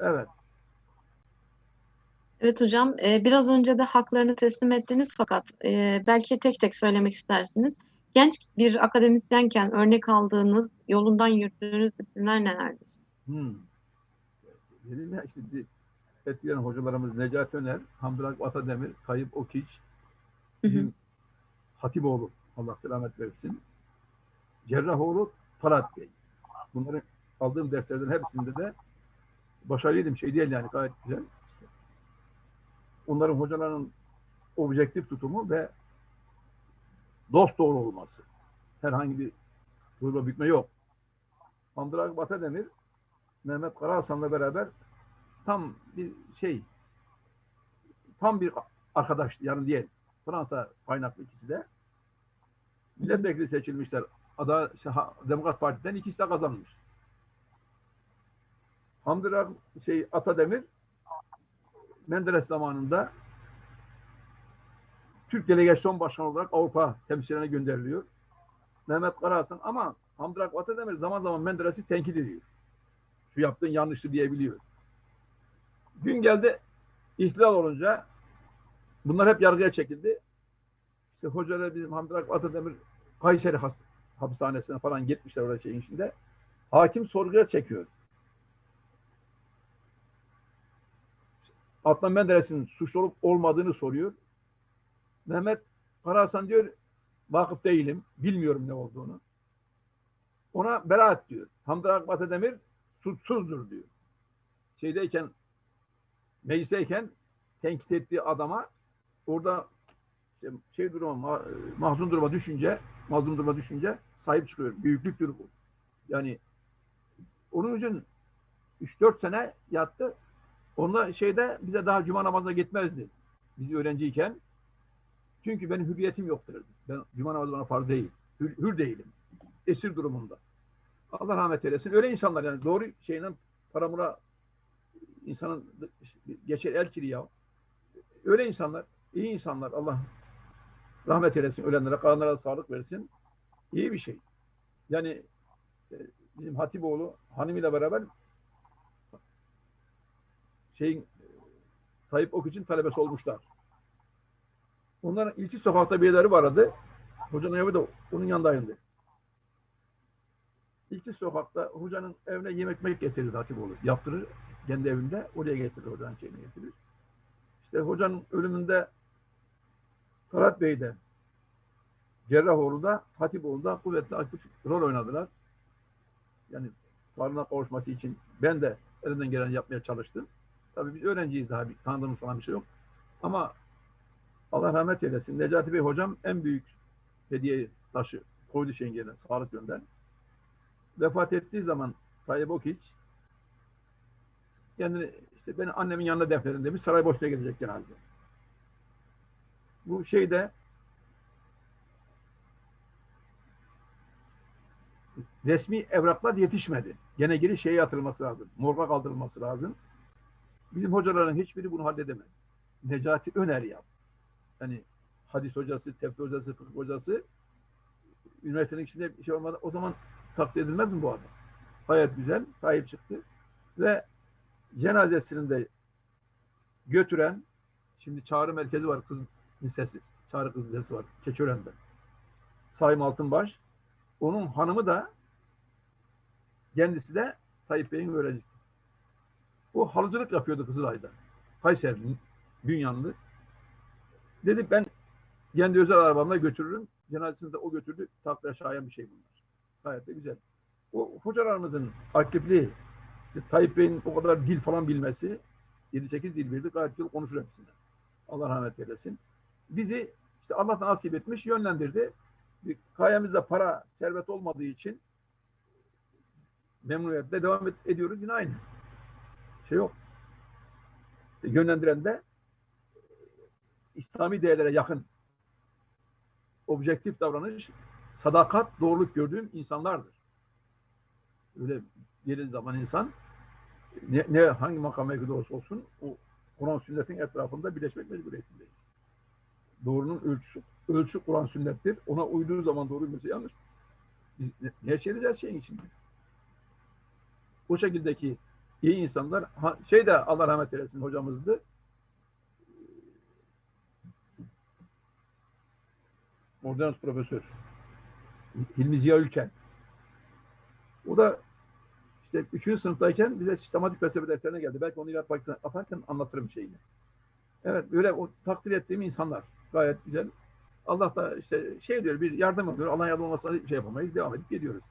Evet. Evet hocam, e, biraz önce de haklarını teslim ettiniz fakat e, belki tek tek söylemek istersiniz. Genç bir akademisyenken örnek aldığınız, yolundan yürüdüğünüz isimler nelerdir? Hmm. Dedim ya işte bizi etkileyen hocalarımız Necati Öner, Hamdullah Atademir, Tayyip Okiç, bizim Hatipoğlu, Allah selamet versin. Cerrahoğlu Talat Bey. Bunları aldığım derslerden hepsinde de başarılıydım. Şey değil yani gayet güzel. Onların hocaların objektif tutumu ve dost doğru olması. Herhangi bir durma bitme yok. Hamdullah Batademir, Mehmet Karahasan'la beraber tam bir şey tam bir arkadaş yani diyelim. Fransa kaynaklı ikisi de. Milletvekili seçilmişler. Ada, Demokrat Parti'den ikisi de kazanmış. Hamdi şey Atademir Menderes zamanında Türk Delegasyon Başkanı olarak Avrupa temsilcilerine gönderiliyor. Mehmet Karahasan ama Hamdi Atademir zaman zaman Menderes'i tenkit ediyor. Şu yaptığın yanlıştı diyebiliyor. Gün geldi ihtilal olunca bunlar hep yargıya çekildi. İşte hocalar bizim Hamdi Atademir Kayseri has, hapishanesine falan gitmişler orada şeyin içinde. Hakim sorguya çekiyor. Adnan Menderes'in suçlu olup olmadığını soruyor. Mehmet Karahasan diyor vakıf değilim. Bilmiyorum ne olduğunu. Ona beraat diyor. Hamdi Atademir suçsuzdur diyor. Şeydeyken meclisteyken tenkit ettiği adama orada işte şey duruma ma- mahzun duruma düşünce mazlum duruma düşünce sahip çıkıyor. Büyüklüktür bu. Yani onun için 3-4 sene yattı. Onunla şeyde bize daha cuma namazına gitmezdi. Biz öğrenciyken. Çünkü benim hürriyetim yoktur. Ben cuma namazı bana farz değil. Hür, hür değilim. Esir durumunda. Allah rahmet eylesin. Öyle insanlar yani doğru şeyle paramura insanın geçer el kiri ya. Öyle insanlar, iyi insanlar. Allah rahmet eylesin ölenlere, kalanlara sağlık versin. İyi bir şey. Yani e, bizim Hatipoğlu hanımıyla beraber şeyin e, Tayyip Ok için talebesi olmuşlar. Onların ilki sokakta bir yerleri vardı. Hocanın evi de onun yanındaydı. İlki sokakta hocanın evine yemek yemek getirirdi Hatipoğlu. Yaptırır kendi evinde. Oraya getirir hocanın şeyini getirir. İşte hocanın ölümünde Talat Bey de Cerrahoğlu'da, Hatipoğlu'da kuvvetli aktif rol oynadılar. Yani sağlığına kavuşması için ben de elimden gelen yapmaya çalıştım. Tabii biz öğrenciyiz daha bir tanıdığımız falan bir şey yok. Ama Allah rahmet eylesin. Necati Bey hocam en büyük hediye taşı koydu şengene sağlık yönden. Vefat ettiği zaman Tayyip Okiç kendini işte beni annemin yanında defnedin demiş. Saraybosna'ya gelecek cenaze. Bu şeyde resmi evraklar yetişmedi. Gene geri şeye atılması lazım. Morga kaldırılması lazım. Bizim hocaların hiçbiri bunu halledemedi. Necati Öner yap. Yani hadis hocası, tefsir hocası, fıkıh hocası üniversitenin içinde bir şey olmadı. O zaman takdir edilmez mi bu adam? Gayet güzel, sahip çıktı. Ve cenazesini de götüren, şimdi çağrı merkezi var kız lisesi, çağrı kız lisesi var Keçören'de. Sayım Altınbaş. Onun hanımı da kendisi de Tayyip Bey'in öğrencisi. O halıcılık yapıyordu Kızılay'da. Kayseri'nin dünyanlı. Dedi ben kendi özel arabamla götürürüm. Cenazesini de o götürdü. Takdire şayan bir şey bunlar. Gayet de güzel. O hocalarımızın aktifliği, işte Tayyip Bey'in o kadar dil falan bilmesi, 7-8 dil bildi. Gayet güzel konuşur hepsinden. Allah rahmet eylesin. Bizi işte Allah nasip etmiş, yönlendirdi. Kayemizde para, servet olmadığı için memnuniyetle devam ediyoruz. Yine aynı. Şey yok. İşte yönlendiren de İslami değerlere yakın objektif davranış, sadakat, doğruluk gördüğüm insanlardır. Öyle gelin zaman insan ne, ne hangi makam mevkide olsa olsun o Kur'an sünnetin etrafında birleşmek mecburiyetindeyiz. Doğrunun ölçüsü, ölçü Kur'an sünnettir. Ona uyduğu zaman doğru bilmesi yanlış. Biz ne, ne şeyin içinde? O şekildeki iyi insanlar. Ha, şey de Allah rahmet eylesin hocamızdı. Ordinans profesör. Hilmi Ziya Ülken. O da işte 3. sınıftayken bize sistematik felsefe derslerine geldi. Belki onu yaparken, yaparken anlatırım şeyini. Evet böyle o takdir ettiğim insanlar. Gayet güzel. Allah da işte şey diyor bir yardım ediyor. Allah yardım olmasa şey yapamayız. Devam edip gidiyoruz.